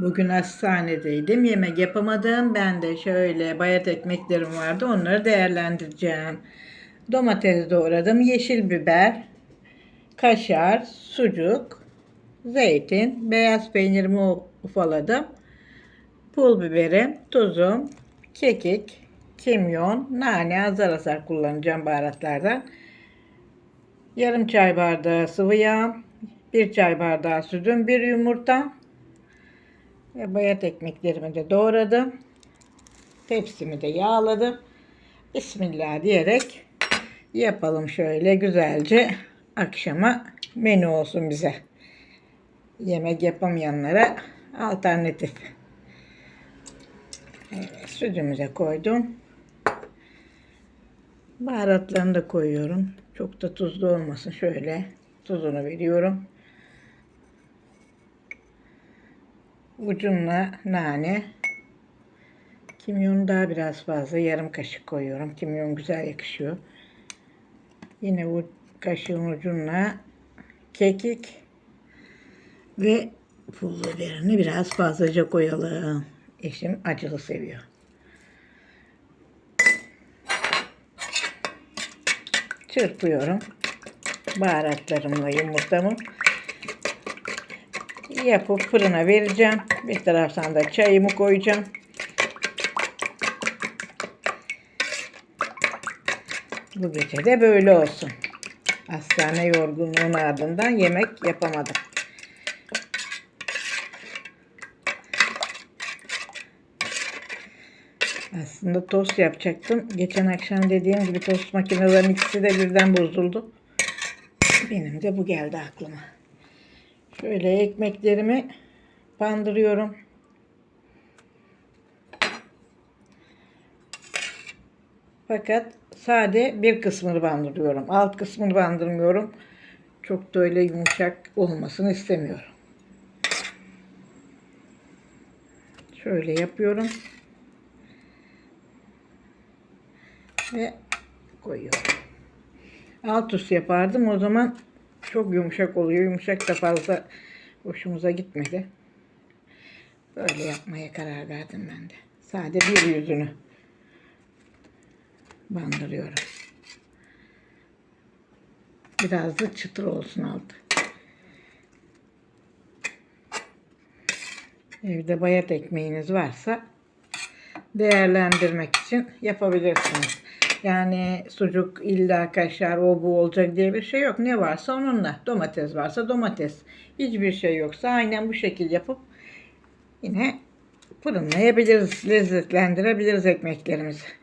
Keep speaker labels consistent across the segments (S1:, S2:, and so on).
S1: Bugün hastanedeydim. Yemek yapamadım. Ben de şöyle bayat ekmeklerim vardı. Onları değerlendireceğim. Domates doğradım. Yeşil biber, kaşar, sucuk, zeytin, beyaz peynirimi ufaladım. Pul biberim, tuzum, kekik, kimyon, nane azar azar kullanacağım baharatlardan. Yarım çay bardağı sıvı yağ, bir çay bardağı sütüm, bir yumurta ve bayat ekmeklerimi de doğradım. Tepsimi de yağladım. Bismillah diyerek yapalım şöyle güzelce akşama menü olsun bize. Yemek yapamayanlara alternatif. Evet, sütümü de koydum. Baharatlarını da koyuyorum. Çok da tuzlu olmasın. Şöyle tuzunu veriyorum. Ucunla nane. Kimyonu daha biraz fazla. Yarım kaşık koyuyorum. Kimyon güzel yakışıyor. Yine bu kaşığın ucunla kekik ve pul biberini biraz fazlaca koyalım. Eşim acılı seviyor. Çırpıyorum. Baharatlarımla yumurtamı yapıp fırına vereceğim. Bir taraftan da çayımı koyacağım. Bu gece de böyle olsun. Hastane yorgunluğun ardından yemek yapamadım. Aslında tost yapacaktım. Geçen akşam dediğim gibi tost makinelerin ikisi de birden bozuldu. Benim de bu geldi aklıma. Şöyle ekmeklerimi bandırıyorum. Fakat sade bir kısmını bandırıyorum. Alt kısmını bandırmıyorum. Çok da öyle yumuşak olmasını istemiyorum. Şöyle yapıyorum. Ve koyuyorum. Alt üst yapardım. O zaman çok yumuşak oluyor. Yumuşak da fazla hoşumuza gitmedi. Böyle yapmaya karar verdim ben de. Sade bir yüzünü bandırıyorum. Biraz da çıtır olsun altı. Evde bayat ekmeğiniz varsa değerlendirmek için yapabilirsiniz. Yani sucuk illa kaşar o bu olacak diye bir şey yok. Ne varsa onunla. Domates varsa domates. Hiçbir şey yoksa aynen bu şekil yapıp yine fırınlayabiliriz. Lezzetlendirebiliriz ekmeklerimizi.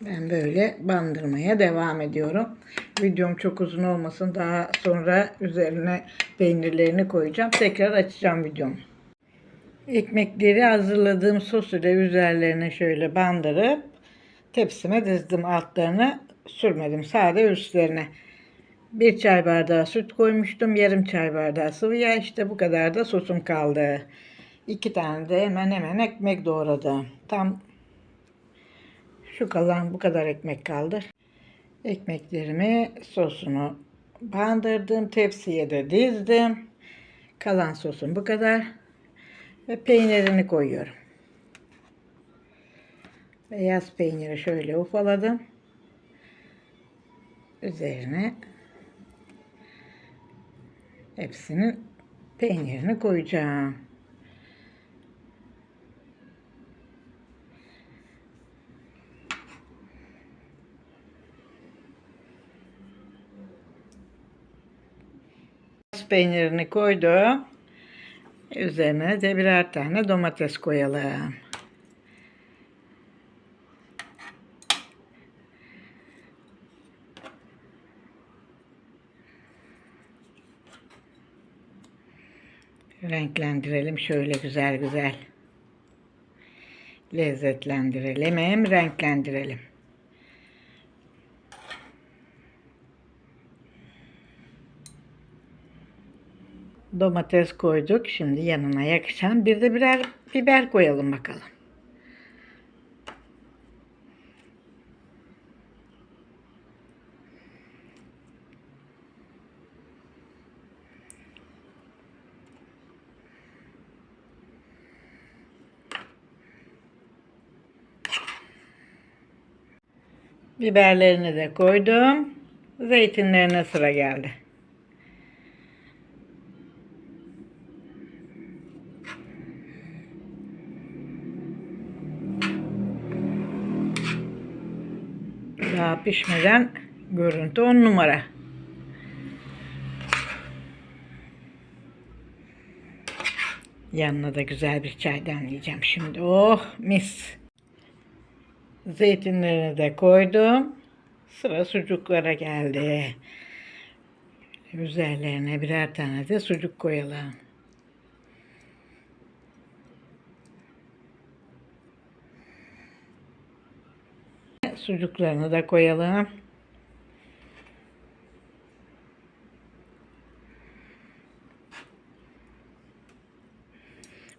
S1: Ben böyle bandırmaya devam ediyorum. Videom çok uzun olmasın. Daha sonra üzerine peynirlerini koyacağım. Tekrar açacağım videomu. Ekmekleri hazırladığım sos ile üzerlerine şöyle bandırıp tepsime dizdim. Altlarını sürmedim. Sade üstlerine. Bir çay bardağı süt koymuştum. Yarım çay bardağı sıvı yağ. İşte bu kadar da sosum kaldı. İki tane de hemen hemen ekmek doğradım. Tam şu kalan bu kadar ekmek kaldı. Ekmeklerimi sosunu bandırdım. Tepsiye de dizdim. Kalan sosum bu kadar. Ve peynirini koyuyorum. Beyaz peyniri şöyle ufaladım. Üzerine hepsinin peynirini koyacağım. Peynirini koydum. Üzerine de birer tane domates koyalım. Renklendirelim şöyle güzel güzel. Lezzetlendirelim hem renklendirelim. domates koyduk. Şimdi yanına yakışan bir de birer biber koyalım bakalım. Biberlerini de koydum. Zeytinlerine sıra geldi. Daha pişmeden görüntü on numara. Yanına da güzel bir çay demleyeceğim şimdi. Oh mis. Zeytinlerini de koydum. Sıra sucuklara geldi. Üzerlerine birer tane de sucuk koyalım. Sucuklarını da koyalım.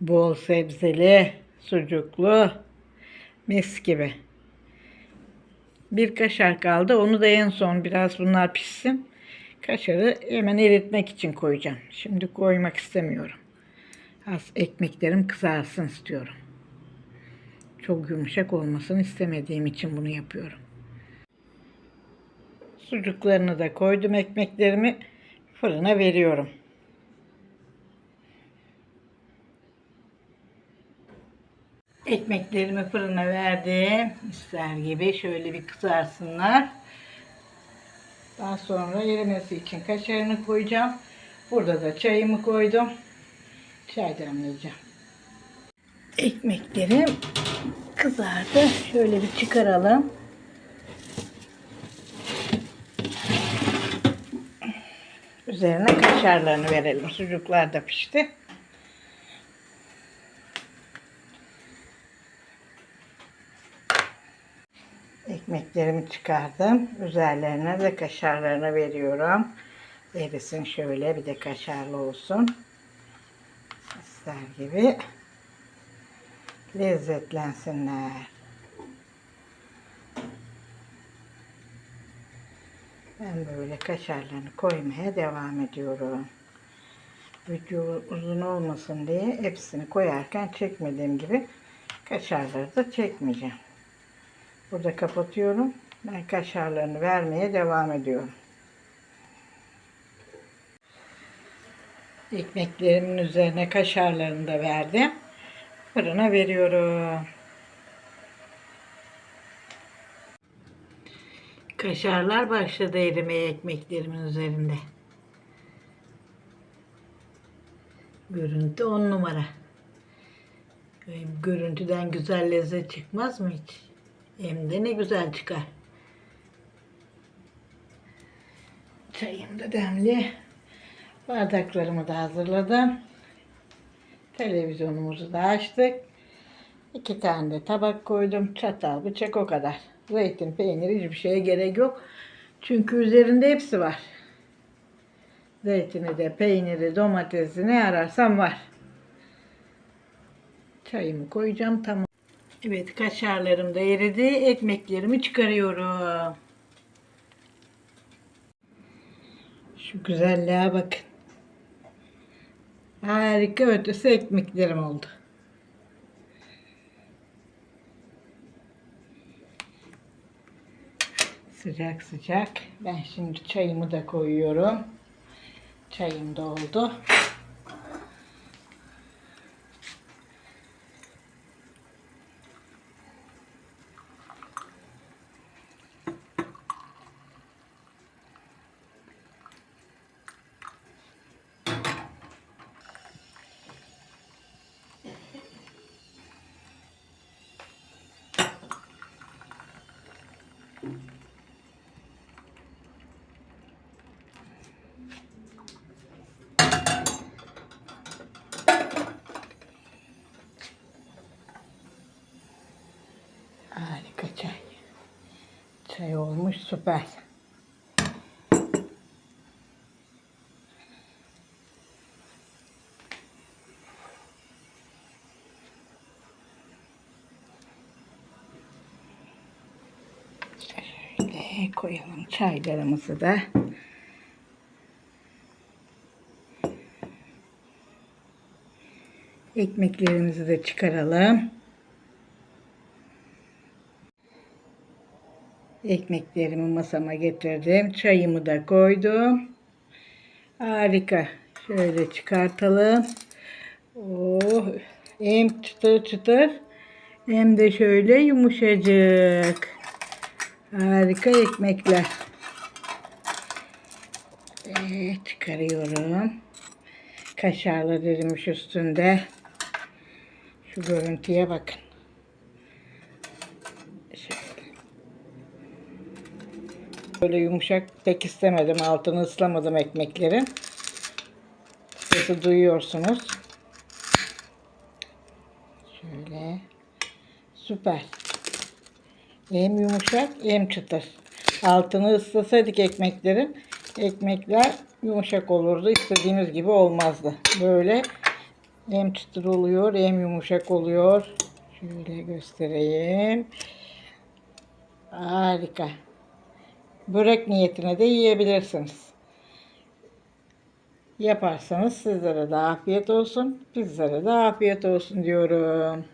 S1: Bol sebzeli, sucuklu, mis gibi. Bir kaşar kaldı. Onu da en son biraz bunlar pişsin. Kaşarı hemen eritmek için koyacağım. Şimdi koymak istemiyorum. Az ekmeklerim kızarsın istiyorum. Çok yumuşak olmasını istemediğim için bunu yapıyorum. Sucuklarını da koydum ekmeklerimi fırına veriyorum. Ekmeklerimi fırına verdim. İster gibi şöyle bir kızarsınlar. Daha sonra erimesi için kaşarını koyacağım. Burada da çayımı koydum. Çay demleyeceğim. Ekmeklerim kızardı. Şöyle bir çıkaralım. Üzerine kaşarlarını verelim. Sucuklar da pişti. Ekmeklerimi çıkardım. Üzerlerine de kaşarlarını veriyorum. Erisin şöyle bir de kaşarlı olsun. İster gibi lezzetlensinler. Ben böyle kaşarlarını koymaya devam ediyorum. Video uzun olmasın diye hepsini koyarken çekmediğim gibi kaşarları da çekmeyeceğim. Burada kapatıyorum. Ben kaşarlarını vermeye devam ediyorum. Ekmeklerimin üzerine kaşarlarını da verdim. Fırına veriyorum. Kaşarlar başladı erimeye ekmeklerimin üzerinde. Görüntü on numara. Görüntüden güzel lezzet çıkmaz mı hiç? Hem de ne güzel çıkar. Çayım da demli. Bardaklarımı da hazırladım. Televizyonumuzu da açtık. İki tane de tabak koydum. Çatal, bıçak o kadar. Zeytin, peynir hiçbir şeye gerek yok. Çünkü üzerinde hepsi var. Zeytini de, peyniri, domatesi ne ararsam var. Çayımı koyacağım tamam. Evet kaşarlarım da eridi. Ekmeklerimi çıkarıyorum. Şu güzelliğe bakın. Harika ötesi ekmeklerim oldu. Sıcak sıcak. Ben şimdi çayımı da koyuyorum. Çayım da oldu. Harika çay. Çay olmuş süper. Koyalım çaylarımızı da. Ekmeklerimizi de çıkaralım. Ekmeklerimi masama getirdim. Çayımı da koydum. Harika. Şöyle çıkartalım. Oh, hem çıtır çıtır hem de şöyle yumuşacık. Harika ekmekler. Evet, çıkarıyorum. Kaşarlar erimiş üstünde. Şu görüntüye bakın. Böyle yumuşak pek istemedim. Altını ıslamadım ekmeklerin. Sesi duyuyorsunuz. Şöyle. Süper. Hem yumuşak hem çıtır. Altını ıslasaydık ekmeklerin ekmekler yumuşak olurdu. İstediğimiz gibi olmazdı. Böyle hem çıtır oluyor hem yumuşak oluyor. Şöyle göstereyim. Harika. Börek niyetine de yiyebilirsiniz. Yaparsanız sizlere de afiyet olsun, bizlere de afiyet olsun diyorum.